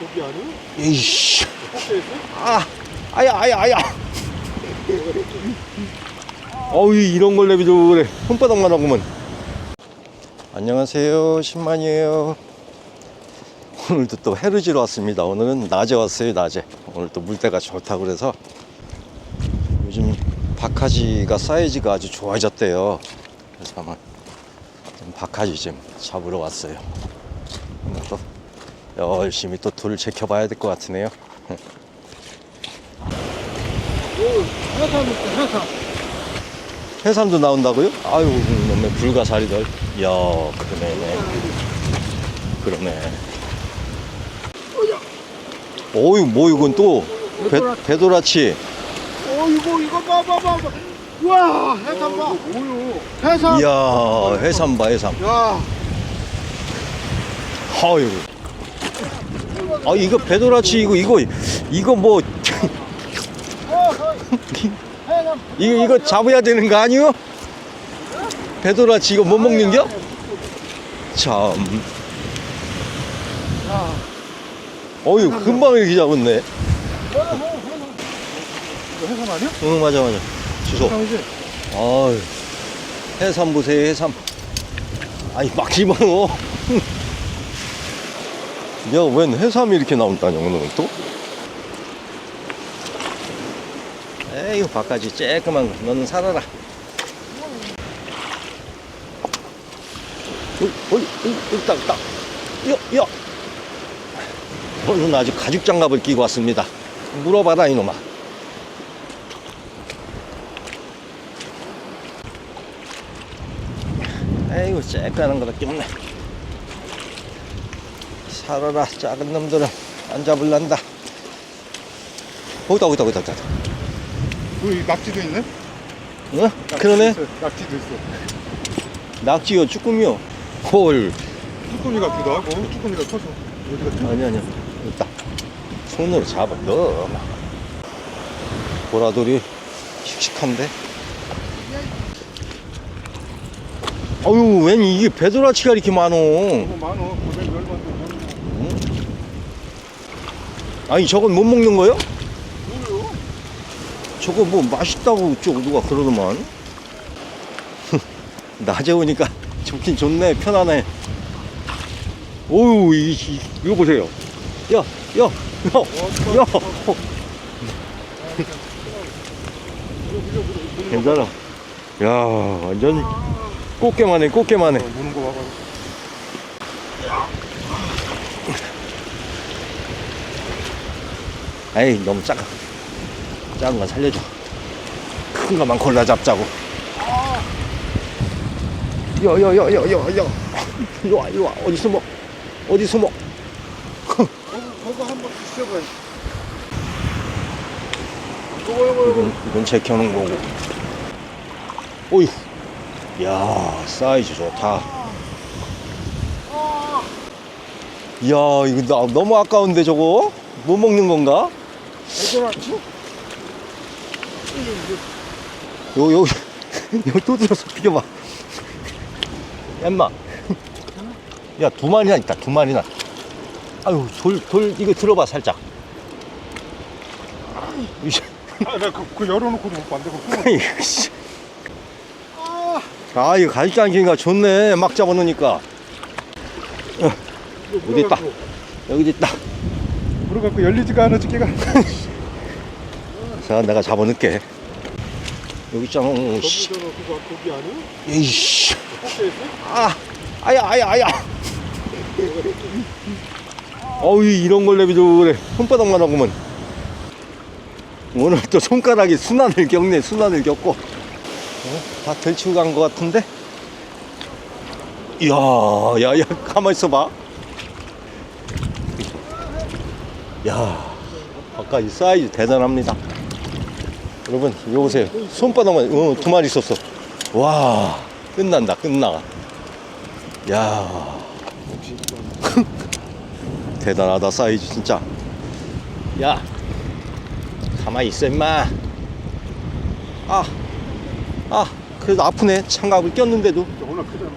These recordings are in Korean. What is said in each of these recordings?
고기 아니야? 이씨. 혹시했어? 아, 아야, 아야, 아야. 어우, 이런 걸 내비도 그래. 손바닥만 하구먼. 안녕하세요. 신만이에요. 오늘도 또 지러 왔습니다. 오늘은 낮에 왔어요, 낮에. 오늘 또 물때가 좋다고 그래서 요즘 박하지가 사이즈가 아주 좋아졌대요. 그래서 좀 박하지 좀 잡으러 왔어요. 또 열심히 또 돌을 제껴봐야 될 것 같으네요. 오, 해삼 있다, 해삼. 해삼도 나온다고요? 아유, 너네 불가사리들. 이야, 그러네. 그러네. 어유, 뭐 이건 또 배, 배도라치. 어, 이거, 이거 봐, 봐, 봐. 봐. 우와, 해삼 봐. 뭐요? 해삼. 이야, 해삼 봐, 해삼. 야, 아유. 아, 이거 배도라치, 이거, 이거, 이거 뭐. 이거, 이거 잡아야 되는 거 아니요? 배도라치 이거 못 먹는겨? 참. 야, 어유, 금방 이렇게 잡았네. 해삼 아니야? 응, 맞아, 맞아. 주소. 해삼이지? 아유, 해삼 보세요, 해삼. 아니, 막 집어넣어. 야, 웬 해삼이 이렇게 나온다냐, 오늘은 또? 에이, 바까지 쬐끄만 거. 너는 살아라. 어이, 어이, 어이, 딱, 딱. 야, 야. 오늘 아주 가죽 장갑을 끼고 왔습니다. 물어봐라, 이놈아. 에이구 쬐까는 거밖에 없네 살아라. 작은 놈들은 안 잡을란다. 거기다 거기다 거기다 거기다. 여기 낙지도 있네? 응? 그러네. 있어, 낙지도 있어. 낙지요 쭈꾸미요. 헐. 쭈꾸미 같기도 하고, 쭈꾸미가 커서. 어디 갔지? 아니 아니야. 있다. 손으로 잡아 넣어. 보라돌이 씩씩한데? 어유 웬 이게 배도라치가 이렇게 많어? 너무 많어 열반도 많어. 아니 저건 못 먹는 거요? 뭐요? 저거 뭐 맛있다고 쪽 누가 그러더만. 낮에 오니까 좋긴 좋네 편하네 오우 이, 이, 이거 보세요. 야 야 야야. 괜찮아. 야 완전 꽃게만 해 꽃게만 해 어, 무는 거 봐봐. 에이 너무 작아. 작은 건 살려줘. 큰 거만 골라 잡자고. 야야야야야야 이리와 이리와. 어디 숨어? 어디 숨어? 저거 한번 드셔봐요. 요거, 요거. 이건 이건 제켜놓은 거고. 오이 야 사이즈 좋다. 이야 이거 나, 너무 아까운데 저거? 못 먹는 건가 배도라치? 요, 요, 요 두드려서 비켜봐. 야, 인마. 야, 두 마리나 있다, 두 마리나. 아유, 돌, 돌, 이거 들어봐, 살짝. 이씨, 아, 나 그, 그 열어놓고도 못 봤는데, 그거. 이거, 씨. 아, 이거 가죽 안기니까 좋네. 막 잡아놓으니까. 어디 있다? 여기 있다. 물어갖고 열리지가 않아, 집게가. 자, 내가 잡아놓을게. 여기 있잖아. 어, 씨. 저기잖아, 그거 고기 아니야? 이씨. 혹시했어? 아, 아야, 아야, 아야. 어우, 이런 걸 내비도 그래. 손바닥만 하구먼. 오늘 또 손가락이 순환을 겪네, 순환을 겪고. 어? 다 들치고 간 것 같은데? 이야, 야, 야, 가만 있어 봐. 야, 아까 이 사이즈 대단합니다. 여러분, 이거 보세요. 손바닥만, 어, 두 마리 있었어. 와, 끝난다, 끝나. 야, 대단하다, 사이즈, 진짜. 야, 가만히 있어, 임마. 아, 아, 그래도 아프네. 장갑을 꼈는데도. 워낙 크잖아.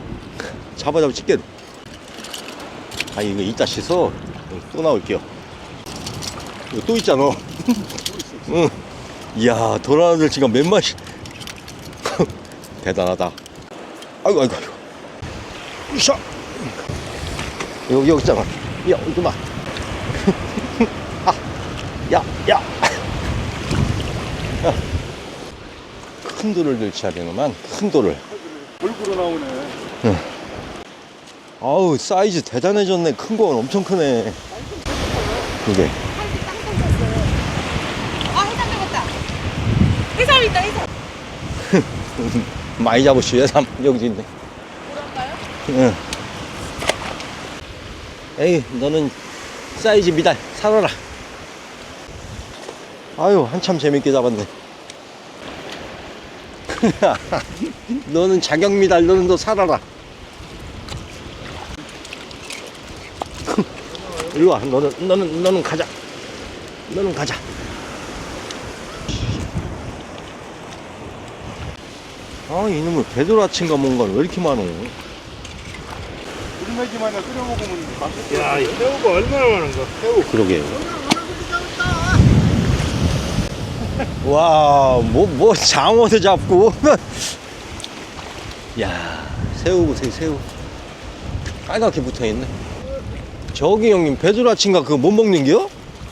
잡아 잡아 찍게. 아, 이거 이따 씻어. 또 나올게요. 이거 또 있잖아. 응. 이야, 도라들 지금 몇 마리. 대단하다. 아이고, 아이고, 아이고. 으쌰. 여기, 여기 있잖아. 야, 이거 봐. 아, 야, 야. 야. 큰 돌을 들쳐야 되는만, 큰 돌을. 얼굴로 나오네. 아우, 사이즈 대단해졌네. 큰 건 엄청 크네. 이게. 팔이 땅땅 쳤어요. 아, 해삼 잡았다. 해삼 있다, 해삼. 많이 잡으시오, 예삼. 여기도 있네. 그런가요? 응. 에이, 너는 사이즈 미달 살아라. 아유, 한참 재밌게 잡았네. 너는 자격 미달, 너는 너 살아라. 일로 와, 너는, 너는, 너는 가자. 너는 가자. 아, 이놈의 배도라친가 뭔가 왜 이렇게 많어? 우리매기만에 끓여 먹으면 맛있어. 야, 이 새우가 얼마나 많은가? 새우. 그러게요. 와, 뭐, 뭐, 장어도 잡고. 야, 새우 보세요, 새우. 빨갛게 붙어 있네. 저기 형님, 배두라친가 그거 못 먹는겨?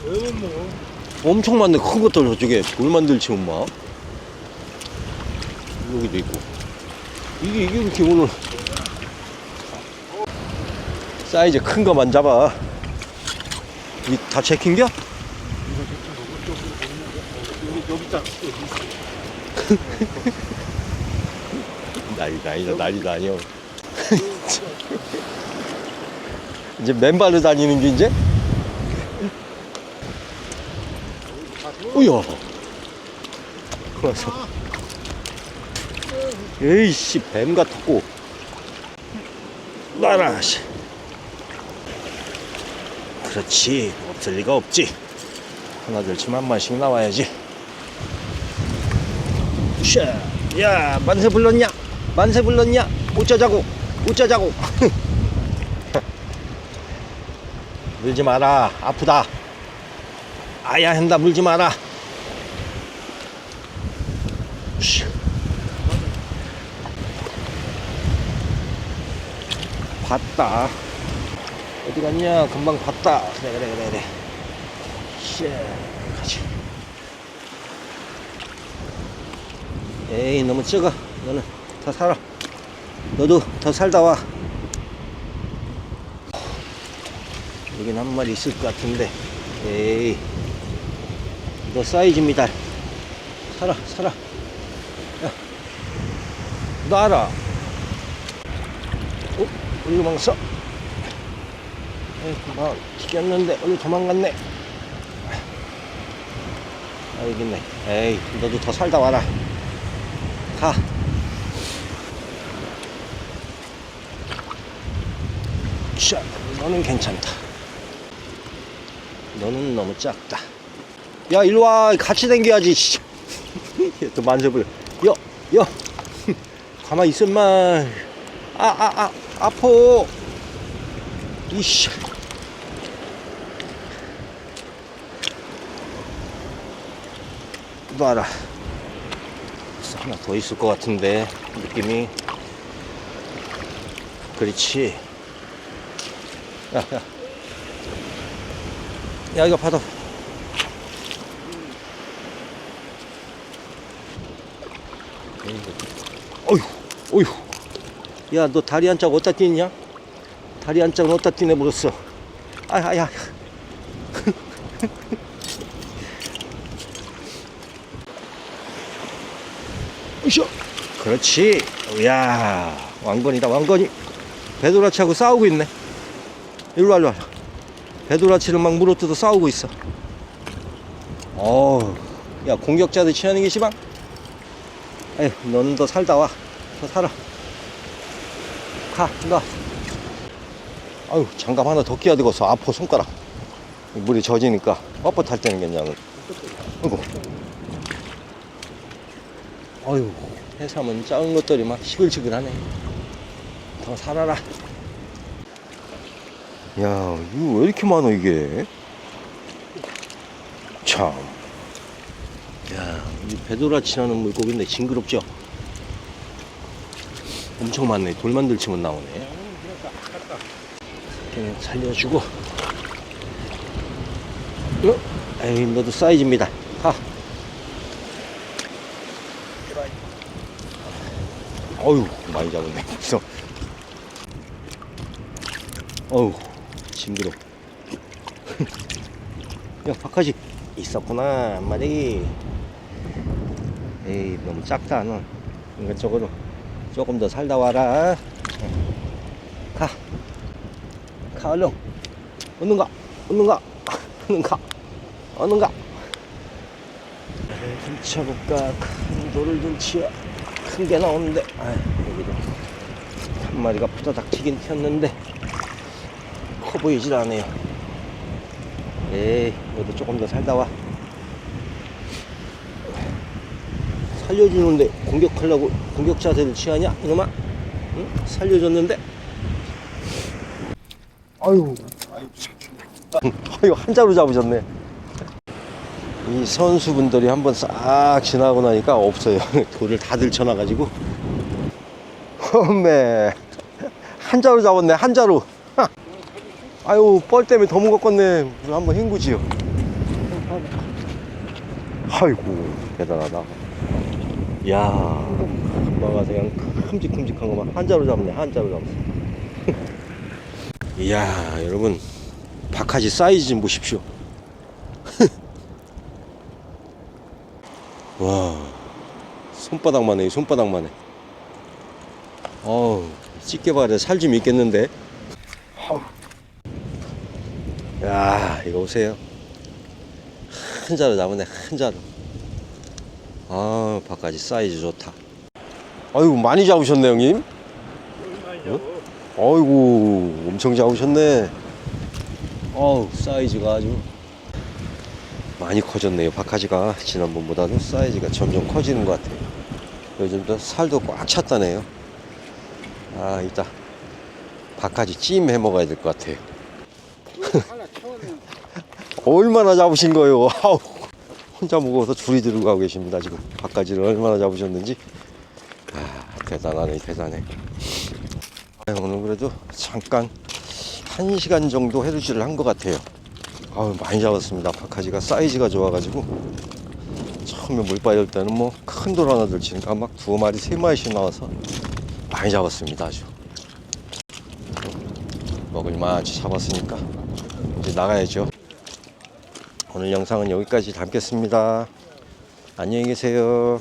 왜 뭐? 엄청 많네. 큰 것들 저쪽에 돌 만들지, 엄마. 여기도 있고. 이게, 이게 이렇게 오늘. 사이즈 큰 거만 잡아. 이다 체킹겨? 여기 여기 있다. 난리 다니다 난리 다녀 이제 맨발로 다니는 게 이제 우야 그래서 에이씨 뱀 같았고. 나라 씨. 그렇지 없을 리가 없지. 하나 둘 쯤 한 마씩 나와야지. 샤, 야 만세 불렀냐? 만세 불렀냐? 어쩌자고 어쩌자고. 물지 마라 아프다. 아야 한다 물지 마라 봤다. 어디 갔냐? 금방 봤다. 그래 그래 그래 그래. 슈. 가지 에이 너무 적어. 너는 더 살아. 너도 더 살다 와. 여긴 한 마리 있을 것 같은데. 에이 너 사이즈입니다. 살아 살아. 야 놔라 망했어? 에이 금방 튀겼는데 어디 도망갔네 아 여기 있네 에이 너도 더 살다 와라 가. 자, 너는 괜찮다. 너는 너무 작다. 야, 일로 와. 같이 댕겨야지. 씨. 또 만져볼. 여, 여. 가만히 있으마. 아, 아, 아, 아포. 이씨. 놔라. 하나 더 있을 것 같은데 느낌이 그렇지 야 야 야. 야 이거 받아 어휴 어휴 야 너 다리 한 짝 어디다 뛰냐 다리 한 짝은 어디다 뛰내버렸어 아야야 으쌰. 그렇지. 이야, 왕건이다, 왕건이. 배도라치하고 싸우고 있네. 일로 와, 일로 와. 배도라치를 막 물어뜯어 싸우고 있어. 어우, 야, 공격자들 취하는 게 심한? 에휴, 너는 더 살다 와. 더 살아. 가, 나. 아유, 장갑 하나 더 끼야 되겠어. 아파, 손가락. 물이 젖으니까 뻣뻣할 때는 괜찮아. 아이고. 어휴 해삼은 작은 것들이 막 시글시글하네 더 살아라 야 이거 왜 이렇게 많아 이게 참. 야, 이 배도라치라는 물고기인데 징그럽죠? 엄청 많네. 돌만 들치면 나오네. 그냥 살려주고. 어? 에이, 너도 사이즈입니다. 하. 어휴, 많이 잡았네. 그래서. 어휴, 징그러. 야, 바카지 있었구나, 한 마리. 에이, 너무 작다, 너. 이거 저거로 조금 더 살다 와라. 가. 가, 얼른. 얼른 가. 얼른 가. 얼른 가. 얼른 가. 훔쳐볼까? 큰 돌을 둔치야. 큰게 나오는데. 아 여기도 한 마리가 푸다닥 튀긴 튀었는데. 커 보이질 않아요. 에이, 너도 조금 더 살다 와. 살려주는데 공격하려고 공격 자세를 취하냐? 이놈아? 응? 살려줬는데? 아유, 아유, 한자로 잡으셨네. 이 선수분들이 한번 싹 지나고 나니까 없어요. 돌을 다 들쳐놔가지고. 험매. 한자로 잡았네, 한자로. 하. 아유, 뻘 때문에 더 무겁겠네. 물 한번 헹구지요. 아이고, 대단하다. 야, 엄마가 그냥 큼직큼직한 것만 한자로 잡네, 한자로 잡았어. 이야, 여러분, 박하지 사이즈 좀 보십시오. 와, 손바닥만 해요, 손바닥만 해. 어우, 찌개발에 살좀 있겠는데? 야, 이거 보세요. 한 자로 잡았네, 한 자로. 아, 바까지 사이즈 좋다. 아이고, 많이 잡으셨네, 형님. 아이고, 엄청 잡으셨네. 어우, 사이즈가 아주 많이 커졌네요. 바카지가 지난번보다도 사이즈가 점점 커지는 것 같아요. 요즘 도 살도 꽉 찼다네요. 아, 이따 바카지 찜 해 먹어야 될 것 같아요. 채웠네. 얼마나 잡으신 거예요? 아우, 혼자 무거워서 줄이 들어가고 계십니다. 지금 바까지를 얼마나 잡으셨는지. 아, 대단하네, 대단해. 아, 오늘 그래도 잠깐 한 시간 정도 해루질을 한 것 같아요. 아우, 많이 잡았습니다. 바카지가 사이즈가 좋아가지고. 처음에 물 빠질 때는 뭐 큰 돌 하나 들치니까 막 두 마리, 세 마리씩 나와서 많이 잡았습니다. 아주. 먹을만하지 잡았으니까 이제 나가야죠. 오늘 영상은 여기까지 담겠습니다. 안녕히 계세요.